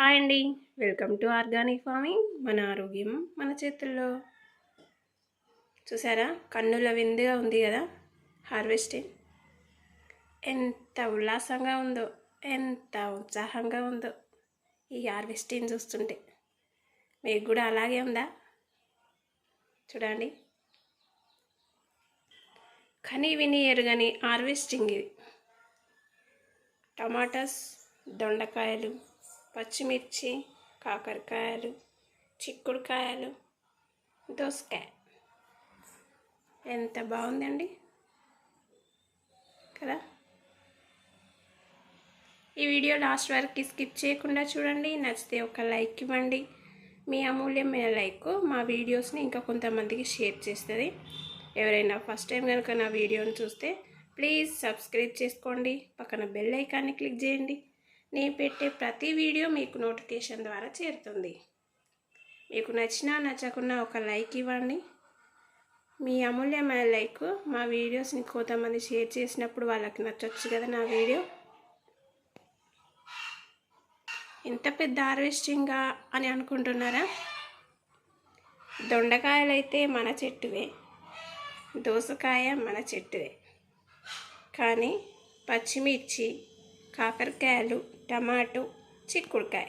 Hi అండి. Welcome to organic farming. మన ఆరోగ్యం మన చేతుల్లో. చూసారా? కన్నుల విందుగా ఉంది కదా? హార్వెస్టింగ్. ఎంత ఉల్లాసంగా ఉందో ఎంత ఉత్సాహంగా ఉందో ఈ హార్వెస్టింగ్ చూస్తుంటే. మీకు కూడా అలాగే ఉందా? చూడండి. కని విని ఎరుగని హార్వెస్టింగ్ ఇది. టమాటాస్ దొండకాయలు పచ్చిమిర్చి కాకరకాయలు చిక్కుడుకాయలు దోసకాయ. ఎంత బాగుందండి? కదా? ఈ వీడియో లాస్ట్ వరకు స్కిప్ చేయకుండా చూడండి. నచ్చితే ఒక లైక్ ఇవ్వండి. మీ అమూల్యమైన లైక్ మా వీడియోస్ని ఇంకా కొంతమందికి షేర్ చేస్తుంది. ఎవరైనా ఫస్ట్ టైం కనుక నా వీడియోని చూస్తే ప్లీజ్ సబ్స్క్రైబ్ చేసుకోండి. పక్కన బెల్ ఐకాన్ని క్లిక్ చేయండి. నేను పెట్టే ప్రతి వీడియో మీకు నోటిఫికేషన్ ద్వారా చేరుతుంది. మీకు నచ్చినా నచ్చకున్నా ఒక లైక్ ఇవ్వండి. మీ అమూల్యమైన లైక్ మా వీడియోస్ని కొంతమంది షేర్ చేసినప్పుడు వాళ్ళకి నచ్చొచ్చు కదా నా వీడియో? ఇంత పెద్ద హార్వెస్టింగా అని అనుకుంటున్నారా? దొండకాయలు అయితే మన చెట్టువే. దోసకాయ మన చెట్టువే. కానీ పచ్చిమిర్చి కాకరకాయలు టమాటో చిక్కుడుకాయ.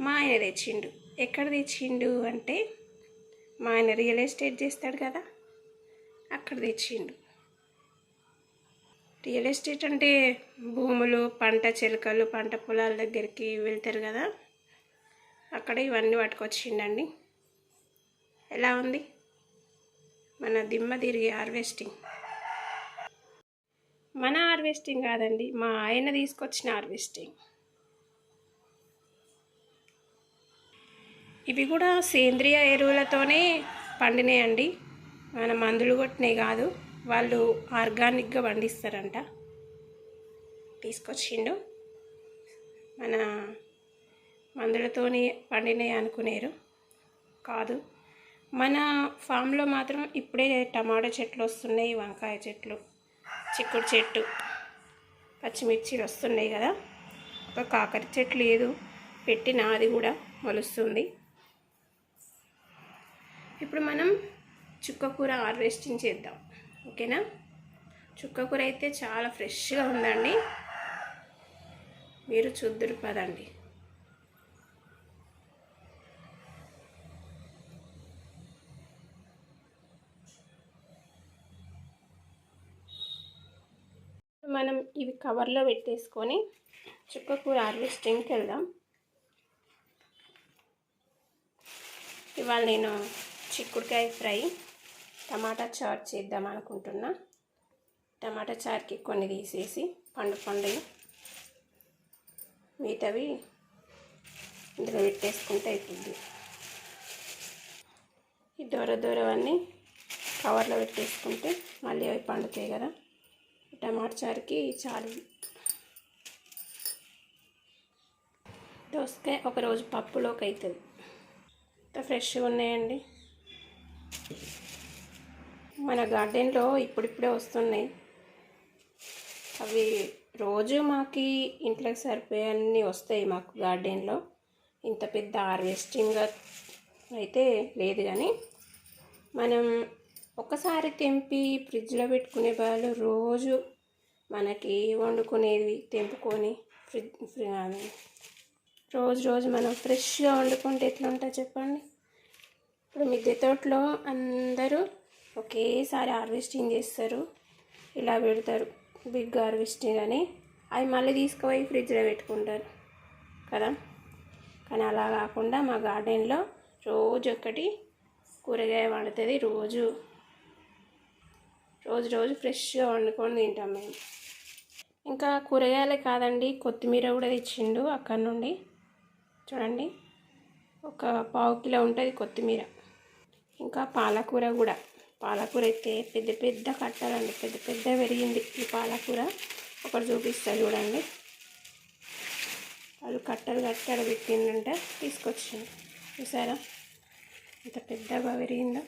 మా ఆయన తెచ్చిండు. ఎక్కడ తెచ్చిండు అంటే మా ఆయన రియల్ ఎస్టేట్ చేస్తాడు కదా అక్కడ తెచ్చిండు. రియల్ ఎస్టేట్ అంటే భూములు పంట చిలకలు పంట పొలాల దగ్గరికి వెళ్తారు కదా అక్కడ ఇవన్నీ పట్టుకొచ్చిండండి. ఎలా ఉంది? మన దిమ్మ తిరిగి హార్వెస్టింగ్. మన హార్వెస్టింగ్ కాదండి మా ఆయన తీసుకొచ్చిన హార్వెస్టింగ్. ఇవి కూడా సేంద్రియ ఎరువులతోనే పండినాయండి. మన మందులు కొట్టినవి కాదు వాళ్ళు ఆర్గానిక్గా పండిస్తారంట. తీసుకొచ్చిండు. మన మందులతోనే పండినాయి అనుకునేరు. కాదు మన ఫామ్లో మాత్రం ఇప్పుడే టమాటో చెట్లు వస్తున్నాయి వంకాయ చెట్లు. చిక్కుడు చెట్టు. పచ్చిమిర్చి వస్తున్నాయి కదా. ఒక కాకర చెట్టు లేదు. పెట్టిన అది కూడా మొలుస్తుంది. ఇప్పుడు మనం చుక్కకూర హార్వెస్టింగ్ చేద్దాం. ఓకేనా? చుక్కకూర అయితే చాలా ఫ్రెష్గా ఉందండి. మీరు చూద్దురు పదండి. మనం ఇవి కవర్లో పెట్టేసుకొని చుక్కకూర హార్వెస్టింగ్కి వెళ్దాం. ఇవాళ నేను చిక్కుడుకాయ ఫ్రై టమాటా చారు చేద్దాం అనుకుంటున్నా. టమాటా చారుకి కొన్ని తీసేసి పండు పండుగ మిగతావి ఇందులో పెట్టేసుకుంటే అవుతుంది ఈ దూర దూరవన్నీ కవర్లో పెట్టేసుకుంటే మళ్ళీ అవి పండుతాయి కదా. టమాటా చారుకి చాలు. దోసకాయ ఒకరోజు పప్పులోకి అవుతుంది ఎంత ఫ్రెష్గా ఉన్నాయండి. మన గార్డెన్లో ఇప్పుడిప్పుడే వస్తున్నాయి. అవి రోజు మాకు ఇంట్లోకి సరిపోయే అన్నీ వస్తాయి మాకు గార్డెన్లో. ఇంత పెద్ద హార్వెస్టింగ్ అయితే లేదు కానీ మనం ఒకసారి తెంపి ఫ్రిడ్జ్లో పెట్టుకునే వాళ్ళు రోజు మనకి వండుకునేవి తెంపుకొని ఫ్రిడ్జ్ రోజు రోజు మనం ఫ్రెష్గా వండుకుంటే ఎట్లా ఉంటుంది చెప్పండి? ఇప్పుడు మిద్దె తోటలో అందరూ ఒకేసారి హార్వెస్టింగ్ చేస్తారు. ఇలా పెడతారు. బిగ్ హార్వెస్టింగ్ అని. అవి మళ్ళీ తీసుకుపోయి ఫ్రిడ్జ్లో పెట్టుకుంటారు కదా? కానీ అలా కాకుండా మా గార్డెన్లో రోజు ఒకటి కూరగాయ వండుతుంది. రోజు రోజు రోజు ఫ్రెష్గా వండుకొని తింటాం మేము. ఇంకా కూరగాయలే కాదండి కొత్తిమీర కూడా తెచ్చిండు అక్కడ నుండి. చూడండి ఒక పావు కిలో ఉంటుంది కొత్తిమీర. ఇంకా పాలకూర కూడా. పాలకూర అయితే పెద్ద పెద్ద కట్టాలండి పెద్ద పెద్ద పెరిగింది ఈ పాలకూర. ఒకటి చూపిస్తారు చూడండి. వాళ్ళు కట్టలు కట్టాడు పెట్టిందంటే తీసుకొచ్చింది చూసారా? ఎంత పెద్దగా పెరిగిందా.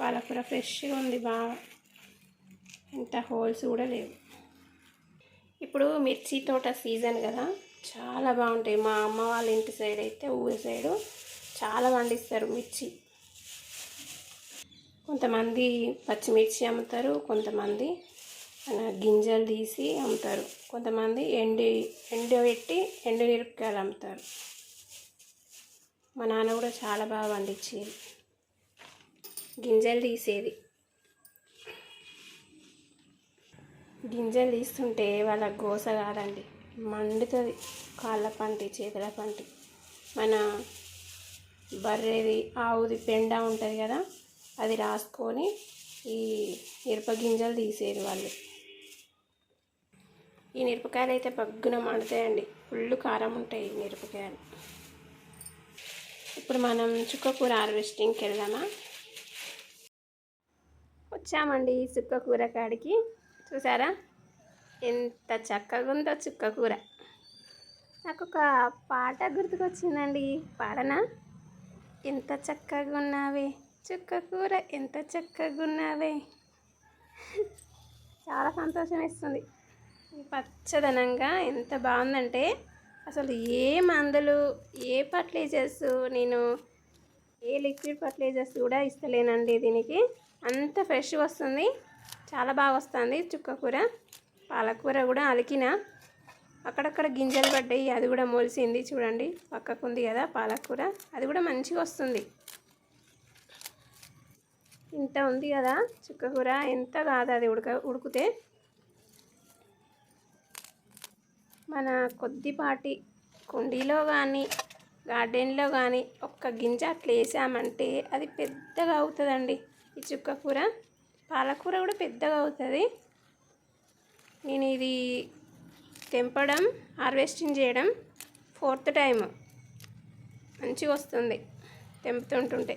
పాలకూర ఫ్రెష్గా ఉంది బాగా. ఎంత హోల్స్ కూడా లేవు. ఇప్పుడు మిర్చి తోట సీజన్ కదా చాలా బాగుంటాయి. మా అమ్మ వాళ్ళ ఇంటి సైడ్ అయితే ఊరి సైడు చాలా పండిస్తారు మిర్చి. కొంతమంది పచ్చిమిర్చి అమ్ముతారు కొంతమంది మన గింజలు తీసి అమ్ముతారు. కొంతమంది ఎండి ఎండబెట్టి ఎండు మిరపకాయలు అమ్ముతారు. మా నాన్న కూడా చాలా బాగా పండించేది. గింజలు తీసేది. గింజలు తీస్తుంటే వాళ్ళ గోస కాదండి మండుతుంది. కాళ్ళ పంటి చేతుల పంటి. మన బర్రెది ఆవుది పెండ ఉంటుంది కదా అది రాసుకొని ఈ మిరప గింజలు తీసేది వాళ్ళు. ఈ మిరపకాయలు అయితే పగ్గున మండుతాయండి. ఫుల్ కారం ఉంటాయి ఈ మిరపకాయలు. ఇప్పుడు మనం చుక్కకూర హార్వెస్టింగ్కి వెళ్దామా? వచ్చామండి చుక్క కూర కాడికి. చూసారా? ఎంత చక్కగా ఉందో చుక్క కూర. నాకు ఒక పాట గుర్తుకొచ్చిందండి. పాడనా? ఎంత చక్కగా ఉన్నావే. చుక్క కూర ఎంత చక్కగా ఉన్నావే. చాలా సంతోషం ఇస్తుంది పచ్చదనంగా ఎంత బాగుందంటే అసలు ఏ మందులు ఏ ఫర్టిలైజర్స్ నేను ఏ లిక్విడ్ ఫర్టిలైజర్స్ కూడా ఇస్తలేనండి దీనికి. అంత ఫ్రెష్ వస్తుంది. చాలా బాగా వస్తుంది చుక్క కూర. పాలకూర కూడా అలికిన. అక్కడక్కడ గింజలు పడ్డాయి అది కూడా మొలిసింది చూడండి. పక్కకు ఉంది కదా పాలకూర అది కూడా మంచిగా వస్తుంది. ఇంత ఉంది కదా చుక్కకూర ఎంత కాదు అది ఉడక ఉడికితే. మన కొద్దిపాటి కుండీలో కానీ గార్డెన్లో కానీ ఒక్క గింజ అట్లా వేసామంటే అది పెద్దగా అవుతుందండి ఈ చుక్క కూర. పాలకూర కూడా పెద్దగా అవుతుంది. నేను ఇది తెంపడం హార్వెస్టింగ్ చేయడం ఫోర్త్ టైం మంచిగా వస్తుంది తెంపుతుంటుంటే.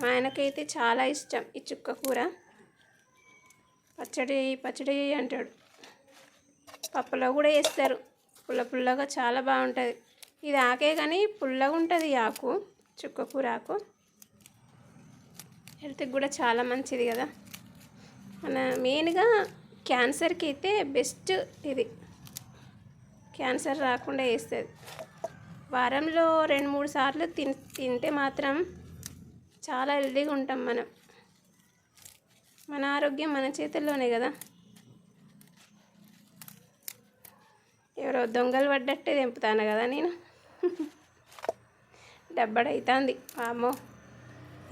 మా ఆయనకైతే చాలా ఇష్టం ఈ చుక్క కూర. పచ్చడి పచ్చడి అంటాడు. పప్పులో కూడా వేస్తారు. పుల్ల పుల్లగా చాలా బాగుంటుంది. ఇది ఆకే కానీ పుల్లగా ఉంటుంది ఆకు చుక్క కూర ఆకు. హెల్త్కి కూడా చాలా మంచిది కదా. మన మెయిన్గా క్యాన్సర్కి అయితే బెస్ట్ ఇది. క్యాన్సర్ రాకుండా వేస్తుంది. వారంలో రెండు మూడు సార్లు తిన్ తింటే మాత్రం చాలా హెల్దీగా ఉంటాం మనం. మన ఆరోగ్యం మన చేతుల్లోనే కదా. ఎవరో దొంగలు పడ్డట్టే తెంపుతాను కదా నేను. డబ్బడైతుంది. అమ్మో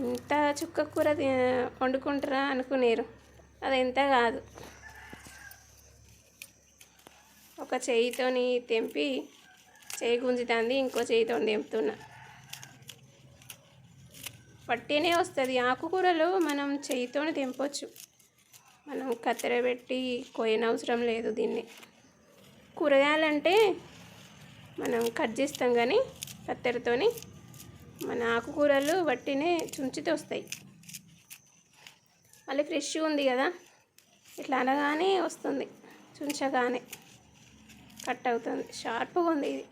ఇంత చుక్క కూర వండుకుంటారా అనుకునేరు. అది ఎంత కాదు. ఒక చేయితోని తెంపి చేయి గుంజుతుంది ఇంకో చేయితో తెంపుతున్నా. పట్టినే వస్తుంది. ఆకుకూరలు మనం చేయితోనే తెంపొచ్చు. మనం కత్తెర పెట్టి కోయనవసరం లేదు దీన్ని. కూరగాయలంటే మనం కట్ చేస్తాం కానీ కత్తెరతోని మన ఆకుకూరలు వట్టినే చుంచితే వస్తాయి మళ్ళీ ఫ్రెష్ ఉంది కదా. ఇట్లా అనగానే వస్తుంది. చుంచగానే కట్ అవుతుంది. షార్ప్గా ఉంది ఇది.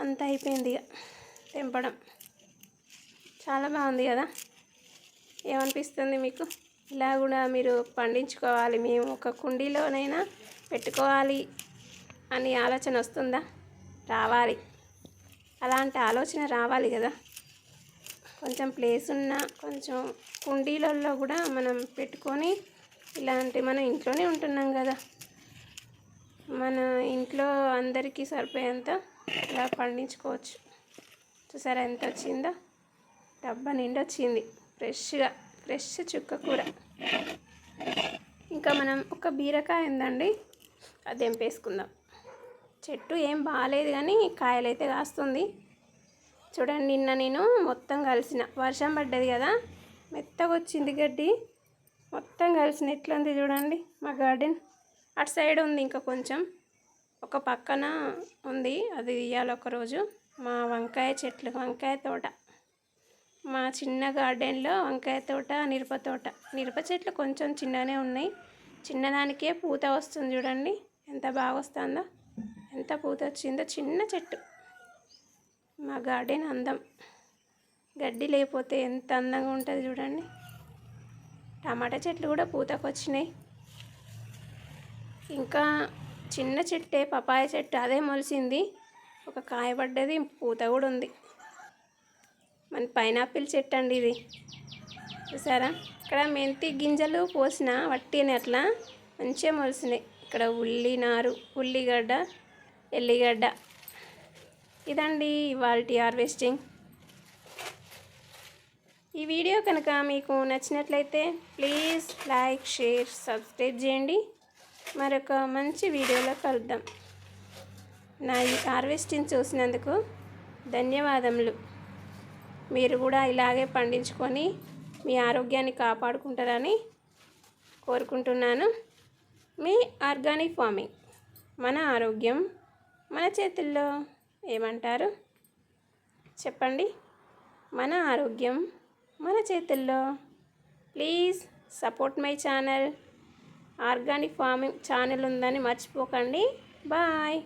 అంత అయిపోయింది ఇక తెంపడం. చాలా బాగుంది కదా. ఏమనిపిస్తుంది మీకు? ఇలా కూడా మీరు పండించుకోవాలి. మేము ఒక కుండీలోనైనా పెట్టుకోవాలి అని ఆలోచన వస్తుందా? రావాలి. అలాంటి ఆలోచన రావాలి కదా. కొంచెం ప్లేస్ ఉన్న కొంచెం కుండీలలో కూడా మనం పెట్టుకొని ఇలాంటి మనం ఇంట్లోనే ఉంటున్నాం కదా. మన ఇంట్లో అందరికీ సరిపోయేంత ఇలా పండించుకోవచ్చు. చూసారా ఎంత వచ్చిందో? డబ్బా నిండి వచ్చింది. ఫ్రెష్గా ఫ్రెష్ చుక్క కూర. ఇంకా మనం ఒక బీరకాయ ఉందండి. అది ఎంపేసుకుందాం. చెట్టు ఏం బాగాలేదు కానీ కాయలైతే కాస్తుంది. చూడండి నిన్న నేను మొత్తం కలిసిన. వర్షం పడ్డది కదా మెత్తగా వచ్చింది గడ్డి. మొత్తం కలిసిన. ఎట్లుంది చూడండి మా గార్డెన్. అటు సైడ్ ఉంది ఇంకా కొంచెం. ఒక పక్కన ఉంది అది ఇవ్వాలి ఒకరోజు. మా వంకాయ చెట్లు వంకాయ తోట. మా చిన్న గార్డెన్లో వంకాయ తోట నిరప తోట. మిరప చెట్లు కొంచెం చిన్నగానే ఉన్నాయి. చిన్నదానికే పూత వస్తుంది చూడండి ఎంత బాగా వస్తుందో. ఎంత పూత వచ్చిందో చిన్న చెట్టు. మా గార్డెన్ అందం. గడ్డి లేకపోతే ఎంత అందంగా ఉంటుంది చూడండి. టమాటా చెట్లు కూడా పూతకు వచ్చినాయి ఇంకా చిన్న చెట్టే పపాయ చెట్టు అదే మొలిసింది. ఒక కాయ పడ్డది పూత కూడా ఉంది. మన పైనాపిల్ చెట్టు అండి ఇది. చూసారా? ఇక్కడ మెంతి గింజలు పోసిన వట్టిని అట్లా మంచిగా మొలిసినాయి. ఇక్కడ ఉల్లి నారు ఉల్లిగడ్డ ఎల్లిగడ్డ. ఇదండి ఇవాళ హార్వెస్టింగ్. ఈ వీడియో కనుక మీకు నచ్చినట్లయితే ప్లీజ్ లైక్ షేర్ సబ్స్క్రైబ్ చేయండి. మరొక మంచి వీడియోలో కలుద్దాం. నా ఈ హార్వెస్టింగ్ చూసినందుకు ధన్యవాదములు. మీరు కూడా ఇలాగే పండించుకొని మీ ఆరోగ్యాన్ని కాపాడుకుంటారని కోరుకుంటున్నాను. మీ ఆర్గానిక్ ఫార్మింగ్. మన ఆరోగ్యం మన చేతుల్లో. ఏమంటారు? చెప్పండి. మన ఆరోగ్యం మన చేతుల్లో. Please support my channel. Organic farming channel ఉందని మర్చిపోకండి. బాయ్.